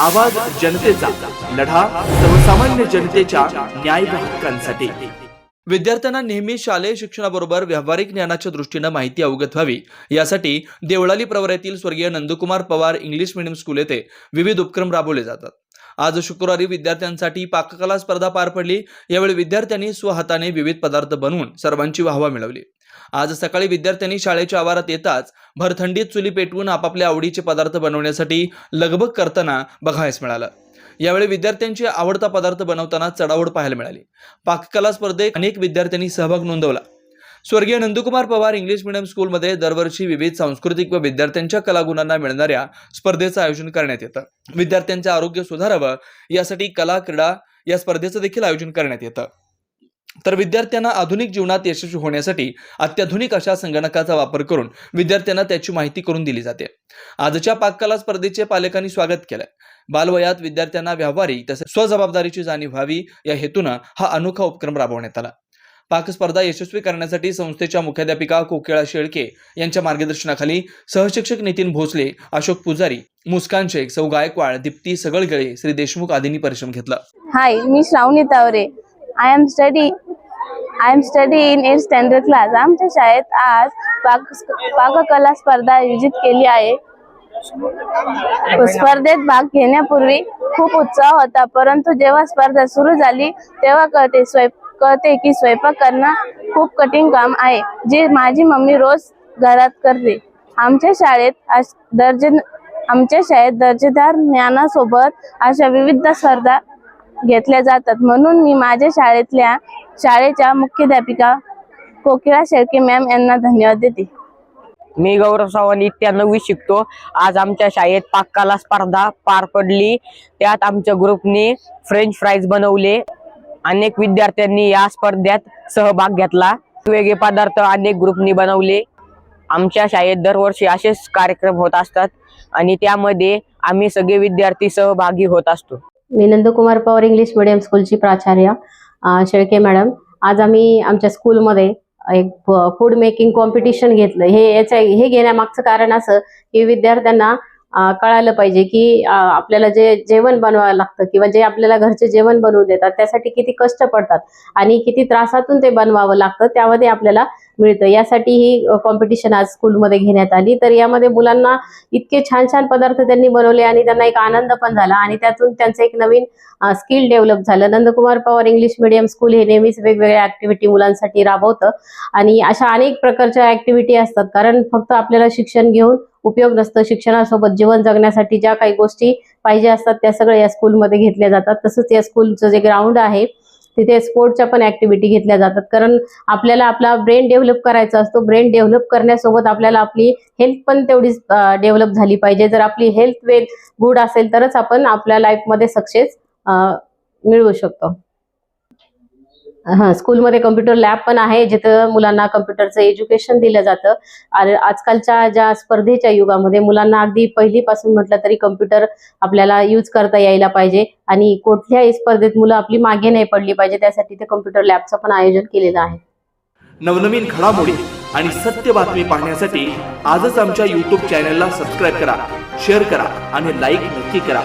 आवाज जनतेचा लढा सर्वसामान्य जनतेच्या न्याय हक्कांसाठी. विद्यार्थ्यांना नेहमी शालेय शिक्षणाबरोबर व्यावहारिक ज्ञानाच्या दृष्टीनं माहिती अवगत व्हावी. यासाठी देवळाली प्रवऱ्यातील स्वर्गीय Nandkumar Pawar English medium school येथे विविध उपक्रम राबवले जातात. आज शुक्रवारी विद्यार्थ्यांसाठी पाककला स्पर्धा पार पडली. यावेळी विद्यार्थ्यांनी स्वहाताने विविध पदार्थ बनवून सर्वांची वाहवा मिळवली. आज सकाळी विद्यार्थ्यांनी शाळेच्या आवारात येताच भरथंडीत चुली पेटवून आपापल्या आवडीचे पदार्थ बनवण्यासाठी लगबग करताना बघायस मिळालं. यावेळी विद्यार्थ्यांची आवडता पदार्थ बनवताना चढावड पाहायला मिळाली. पाककला स्पर्धेत अनेक विद्यार्थ्यांनी सहभाग नोंदवला. स्वर्गीय नंदकुमार पवार इंग्लिश मिडियम स्कूलमध्ये दरवर्षी विविध सांस्कृतिक व विद्यार्थ्यांच्या कलागुणांना मिळणाऱ्या स्पर्धेचं आयोजन करण्यात येतं. विद्यार्थ्यांचं आरोग्य सुधारावं यासाठी कला क्रीडा या स्पर्धेचं देखील आयोजन करण्यात येतं. तर विद्यार्थ्यांना आधुनिक जीवनात यशस्वी होण्यासाठी अत्याधुनिक अशा संगणकाचा वापर करून विद्यार्थ्यांना त्याची माहिती करून दिली जाते. आजच्या पाककला स्पर्धेचे पालकांनी स्वागत केलंय. बालवयात विद्यार्थ्यांना व्यावहारिक तसेच स्वजबाबदारीची जाणीव व्हावी या हेतूनं हा अनोखा उपक्रम राबवण्यात आला. पाक स्पर्धा यशस्वी करण्यासाठी संस्थेच्या मुख्याध्यापिका कोकिळा शेळके यांच्या मार्गदर्शनाखाली सहशिक्षक नितीन भोसले अशोक पुजारी मुस्कान शेख सौ गायकवाड दीप्ती सगळगळे श्री देशमुख आदींनी परिश्रम घेतला. Hi me Shravani Taware. I am study I am study in eight standard class आमच्या शाळेत आज पाक पाककला स्पर्धा आयोजित केली आहे. स्पर्धेत भाग घेण्यापूर्वी खूप उत्साह होता परंतु जेव्हा स्पर्धा सुरू झाली तेव्हा कळते स्वयं कळते की स्वयंपाक करणं खूप कठीण काम आहे जे माझी मम्मी रोज घरात करते. आमच्या शाळेत आज दर्जे आमच्या शाळेत दर्जेदार ज्ञानासोबत अशा विविध स्पर्धा घेतल्या जातात. म्हणून मी माझ्या शाळेतल्या शाळेच्या मुख्याध्यापिका कोकिळा शेळके मॅम यांना धन्यवाद देते. मी गौरव सावंत इत्या नववी शिकतो. आज आमच्या शाळेत पाककला स्पर्धा पार पडली. त्यात आमच्या ग्रुपने फ्रेंच फ्राईज बनवले. अनेक विद्यार्थ्यांनी या स्पर्धेत सहभाग घेतला. वेगळे पदार्थ अनेक ग्रुपनी बनवले. आमच्या शाळेत दरवर्षी असेच कार्यक्रम होत असतात आणि त्यामध्ये आम्ही सगळे विद्यार्थी सहभागी होत असतो. मी नंदकुमार पवार इंग्लिश मिडियम स्कूलची प्राचार्य शेळके मॅडम. आज आम्ही आमच्या स्कूलमध्ये एक फूड मेकिंग कॉम्पिटिशन घेतलं. हे याच्या हे घेण्यामागचं कारण असं की विद्यार्थ्यांना कळालं पाहिजे की आपल्याला जे जेवण बनवावं लागतं किंवा जे आपल्याला घरचे जेवण बनवून देतात त्यासाठी किती कष्ट पडतात आणि किती त्रासातून ते बनवावं लागतं त्यामध्ये आपल्याला मिळतं. यासाठी ही कॉम्पिटिशन आज स्कूलमध्ये घेण्यात आली. तर यामध्ये मुलांना इतके छान छान पदार्थ त्यांनी बनवले आणि त्यांना एक आनंद पण झाला आणि त्यातून त्यांचं एक नवीन स्किल डेव्हलप झालं. Nandkumar Pawar English medium school हे नेहमीच वेगवेगळ्या ऍक्टिव्हिटी मुलांसाठी राबवतं आणि अशा अनेक प्रकारच्या ऍक्टिव्हिटी असतात. कारण फक्त आपल्याला शिक्षण घेऊन उपयोग नसतं शिक्षणासोबत जीवन जगण्यासाठी ज्या काही गोष्टी पाहिजे असतात त्या सगळ्या या स्कूलमध्ये घेतल्या जातात. तसंच या स्कूलचं जे ग्राउंड आहे तिथे स्पोर्टच्या पण ऍक्टिव्हिटी घेतल्या जातात. कारण आपल्याला आपला ब्रेन डेव्हलप करायचा असतो. ब्रेन डेव्हलप करण्यासोबत आपल्याला आपली हेल्थ पण तेवढीच डेव्हलप झाली पाहिजे. जर आपली हेल्थ वेल गुड असेल तरच आपण आपल्या लाईफमध्ये सक्सेस मिळवू शकतो. हां स्कूलमध्ये कम्प्युटर लॅब पण आहे जिथं मुलांना कम्प्युटरचं एज्युकेशन दिलं जातं. आणि आजकालच्या ज्या स्पर्धेच्या युगामध्ये मुलांना अगदी पहिलीपासून म्हटलं तरी कम्प्युटर आपल्याला यूज करता यायला पाहिजे. आणि कुठल्याही स्पर्धेत मुलं आपली मागे नाही पडली पाहिजे त्यासाठी ते कम्प्युटर लॅबचं पण आयोजन केलेलं आहे. नवनवीन घडामोडी आणि सत्य बातमी पाहण्यासाठी आजच आमच्या युट्यूब चॅनलला सबस्क्राईब करा शेअर करा आणि लाईक नक्की करा.